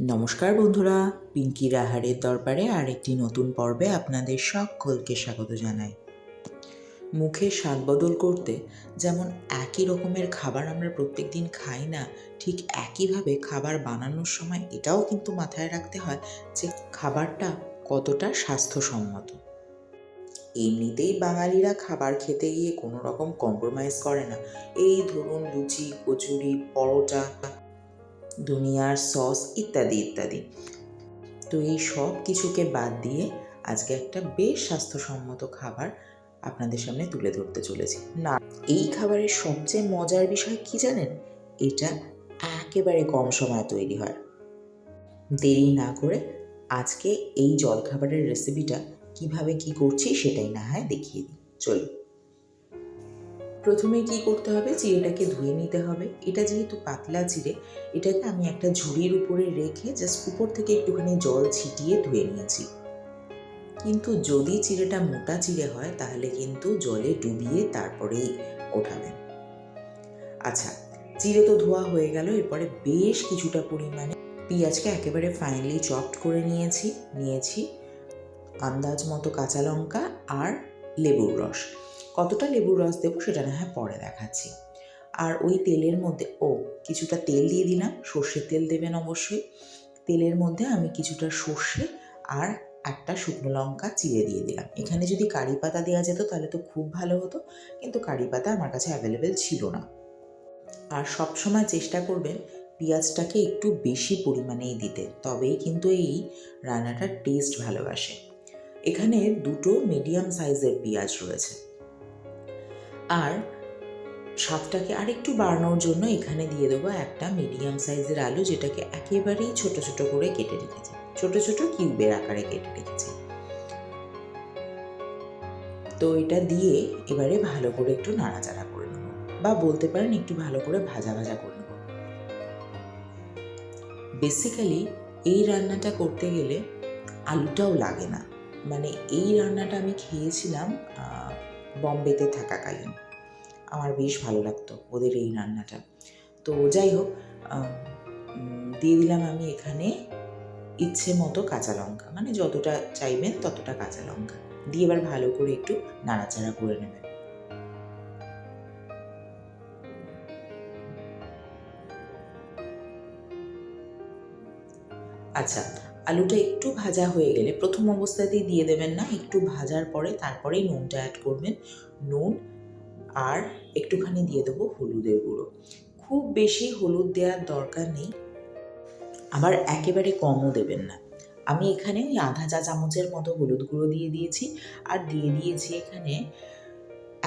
নমস্কার বন্ধুরা পিঙ্কি রাহারের দরবারে আরেকটি নতুন পর্বে আপনাদের সকলকে স্বাগত জানাই। মুখে স্বাদ বদল করতে যেমন একই রকমের খাবার আমরা প্রত্যেক দিন খাই না, ঠিক একইভাবে খাবার বানানোর সময় এটাও কিন্তু মাথায় রাখতে হয় যে খাবারটা কতটা স্বাস্থ্যসম্মত। এমনিতেই বাঙালিরা খাবার খেতে গিয়ে কোনো রকম কম্প্রোমাইজ করে না। এই ধরুন লুচি, কচুরি, পরোটা দুনিয়ার সস ইত্যাদি ইত্যাদি। তো এই সব কিছুকে বাদ দিয়ে আজকে একটা বেশ স্বাস্থ্যসম্মত খাবার আপনাদের সামনে তুলে ধরতে চলেছি। না, এই খাবারের সবচেয়ে মজার বিষয় কি জানেন? এটা একেবারে কম সময়ে তৈরি হয়। দেরি না করে আজকে এই জলখাবারের রেসিপিটা কীভাবে কি করছি সেটাই না হয় দেখিয়ে দিই। চলুন। প্রথমে কি করতে হবে? চিড়েটাকে ধুয়ে নিতে হবে। এটা যেহেতু পাতলা চিড়ে, এটাকে আমি একটা ঝুড়ির উপরে রেখে জাস্ট উপর থেকে একটুখানি জল ছিটিয়ে ধুয়ে নিয়েছি। কিন্তু যদি চিড়েটা মোটা চিড়ে হয়, তাহলে কিন্তু জলে ডুবিয়ে তারপরেই ওঠাবেন। আচ্ছা চিড়ে তো ধোয়া হয়ে গেল, এরপরে বেশ কিছুটা পরিমাণে পেঁয়াজকে একেবারে ফাইনালি চপড করে নিয়েছি নিয়েছি। আন্দাজ মতো কাঁচা লঙ্কা আর লেবুর রস। কতটা লেবুর রস দেবো সেটা না হয় পরে দেখাচ্ছি। আর ওই তেলের মধ্যে, ও কিছুটা তেল দিয়ে দিলাম, সর্ষের তেল দেবেন অবশ্যই। তেলের মধ্যে আমি কিছুটা সর্ষে আর একটা শুকনো লঙ্কা চিড়ে দিয়ে দিলাম। এখানে যদি কারি পাতা দেওয়া যেত তাহলে তো খুব ভালো হতো, কিন্তু কারি পাতা আমার কাছে অ্যাভেলেবেল ছিল না। আর সবসময় চেষ্টা করবেন পেঁয়াজটাকে একটু বেশি পরিমাণেই দিতে, তবেই কিন্তু এই রান্নাটার টেস্ট ভালোবাসে এখানে দুটো মিডিয়াম সাইজের পেঁয়াজ রয়েছে। আর স্বাদটাকে আরেকটু বাড়ানোর জন্য এখানে দিয়ে দেবো একটা মিডিয়াম সাইজের আলু যেটাকে একেবারেই ছোট ছোট করে কেটে রেখেছি। ছোট ছোট কিউবের আকারে কেটে রেখেছি। তো এটা দিয়ে এবারে ভালো করে একটু নাড়াচাড়া করে নেব বা বলতে পারেন একটু ভালো করে ভাজা ভাজা করে নেব। বেসিক্যালি এই রান্নাটা করতে গেলে আলুটাও লাগে না। মানে এই রান্নাটা আমি খেয়েছিলাম বম্বেতে থাকাকালীন। আমার বেশ ভালো লাগতো ওদের এই রান্নাটা। তো যাই হোক দিয়ে দিলাম আমি এখানে ইচ্ছে মতো কাঁচা লঙ্কা। মানে যতটা চাইবেন ততটা কাঁচা লঙ্কা। দিয়ে এবার ভালো করে একটু নাড়াচাড়া করে নেবেন। আচ্ছা আলুটা একটু ভাজা হয়ে গেলে প্রথম অবস্থাতেই দিয়ে দেবেন না, একটু ভাজার পরে তারপরেই নুনটা অ্যাড করবেন। নুন আর একটুখানি দিয়ে দেবো হলুদের গুঁড়ো। খুব বেশি হলুদ দেওয়ার দরকার নেই, আবার একেবারে কমও দেবেন না। আমি এখানে ওই আধা চা চামচের মতো হলুদ গুঁড়ো দিয়ে দিয়েছি, আর দিয়ে দিয়েছি এখানে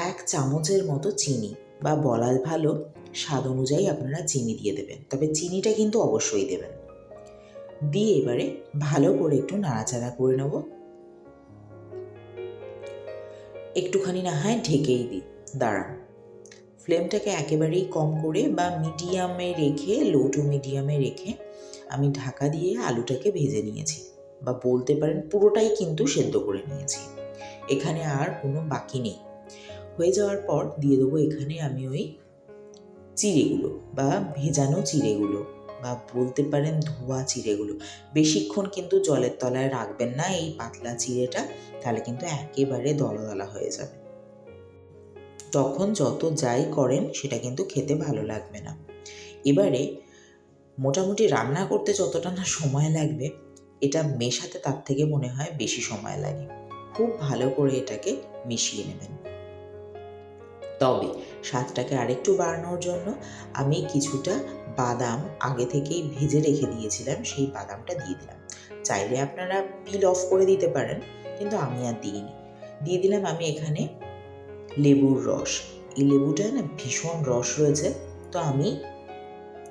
এক চামচের মতো চিনি, বা বলা ভালো, স্বাদ অনুযায়ী আপনারা চিনি দিয়ে দেবেন। তবে চিনিটা কিন্তু অবশ্যই দেবেন। দিয়ে এবারে ভালো করে একটু নাড়াচাড়া করে নেব। একটুখানি না হয় ঢেকেই দিই। দাঁড়ান। ফ্লেমটাকে একেবারেই কম করে বা মিডিয়ামে রেখে লো টু মিডিয়ামে রেখে আমি ঢাকা দিয়ে আলুটাকে ভেজে নিয়েছি বা বলতে পারেন পুরোটাই কিন্তু সেদ্ধ করে নিয়েছি। এখানে আর কোনো বাকি নেই। হয়ে যাওয়ার পর দিয়ে দেবো এখানে আমি ওই চিড়েগুলো বা ভেজানো চিড়েগুলো। বা বলতে পারেন ধোয়া চিড়েগুলো। বেশিক্ষণ কিন্তু জলের তলায় রাখবেন না, এই পাতলা চিড়েটা, তাহলে কিন্তু একেবারে দলা দলা হয়ে যাবে। তখন যত যাই করেন, সেটা কিন্তু খেতে ভালো লাগবে না। এবারে মোটামুটি রান্না করতে যতটা না সময় লাগবে, এটা মেশাতে তার থেকে মনে হয় বেশি সময় লাগে। খুব ভালো করে এটাকে মিশিয়ে নেবেন। তবে স্বাদটাকে আরেকটু বাড়ানোর জন্য আমি কিছুটা বাদাম আগে থেকেই ভেজে রেখে দিয়েছিলাম, সেই বাদামটা দিয়ে দিলাম। চাইলে আপনারা পিল অফ করে দিতে পারেন, কিন্তু আমি আর দিইনি। দিয়ে দিলাম আমি এখানে লেবুর রস। এই লেবুটা না ভীষণ রস রয়েছে, তো আমি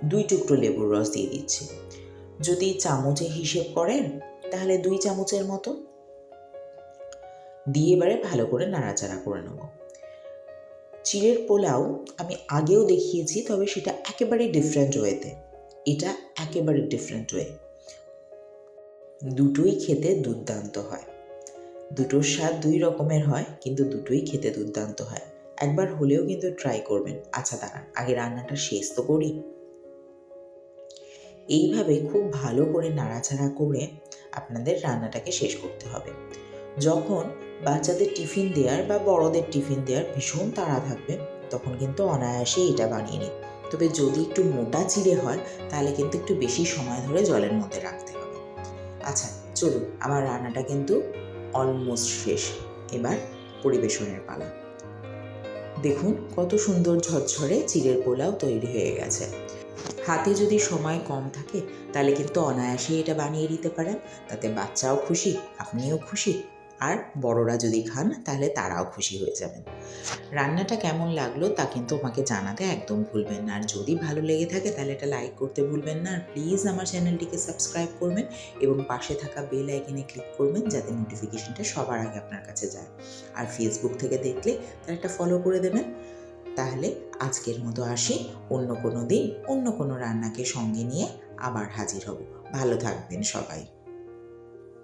দুই টুকরো লেবুর রস দিয়ে দিচ্ছি। যদি চামচে হিসেব করেন, তাহলে দুই চামচের মতো। দিয়ে এবারে ভালো করে নাড়াচাড়া করে নেব। চিড়ের পোলাও আমি আগেও দেখিয়েছি, তবে সেটা একেবারে ডিফারেন্ট ওয়েতে এটা একেবারে ডিফারেন্ট ওয়ে দুটোই খেতে দুর্দান্ত হয়। দুটোর স্বাদ দুই রকমের হয়, কিন্তু দুটোই খেতে দুর্দান্ত হয়। একবার হলেও কিন্তু ট্রাই করবেন। আচ্ছা দাঁড়ান, আগে রান্নাটা শেষ তো করি। এইভাবে খুব ভালো করে নাড়াচাড়া করে আপনাদের রান্নাটাকে শেষ করতে হবে। যখন বাচ্চাদের টিফিন দেওয়ার বা বড়দের টিফিন দেওয়ার ভীষণ তাড়া থাকবে, তখন কিন্তু অনায়াসেই এটা বানিয়ে নিন। তবে যদি একটু মোটা চিড়ে হয়, তাহলে কিন্তু একটু বেশি সময় ধরে জলের মধ্যে রাখতে হবে। আচ্ছা চলুন আমার রান্নাটা কিন্তু অলমোস্ট শেষ। এবার পরিবেশনের পালা। দেখুন, কত সুন্দর ঝরঝরে চিড়ের পোলাও তৈরি হয়ে গেছে। হাতে যদি সময় কম থাকে, তাহলে কিন্তু অনায়াসেই এটা বানিয়ে দিতে পারেন। তাতে বাচ্চাও খুশি, আপনিও খুশি। আর বড়রা যদি খান, তাহলে তারাও খুশি হয়ে যাবেন। রান্নাটা কেমন লাগল তা কিন্তু আমাকে জানাতে একদম ভুলবেন না। আর যদি ভালো লেগে থাকে, তাহলে এটা লাইক করতে ভুলবেন না। আর প্লিজ আমার চ্যানেলটিকে সাবস্ক্রাইব করবেন এবং পাশে থাকা বেল আইকনে ক্লিক করবেন, যাতে নোটিফিকেশনটা সবার আগে আপনার কাছে যায়। আর ফেসবুক থেকে দেখলে তার একটা ফলো করে দেবেন। তাহলে আজকের মতো আসি। অন্য কোনো দিন অন্য কোনো রান্নাকে সঙ্গে নিয়ে আবার হাজির হব। ভালো থাকবেন সবাই।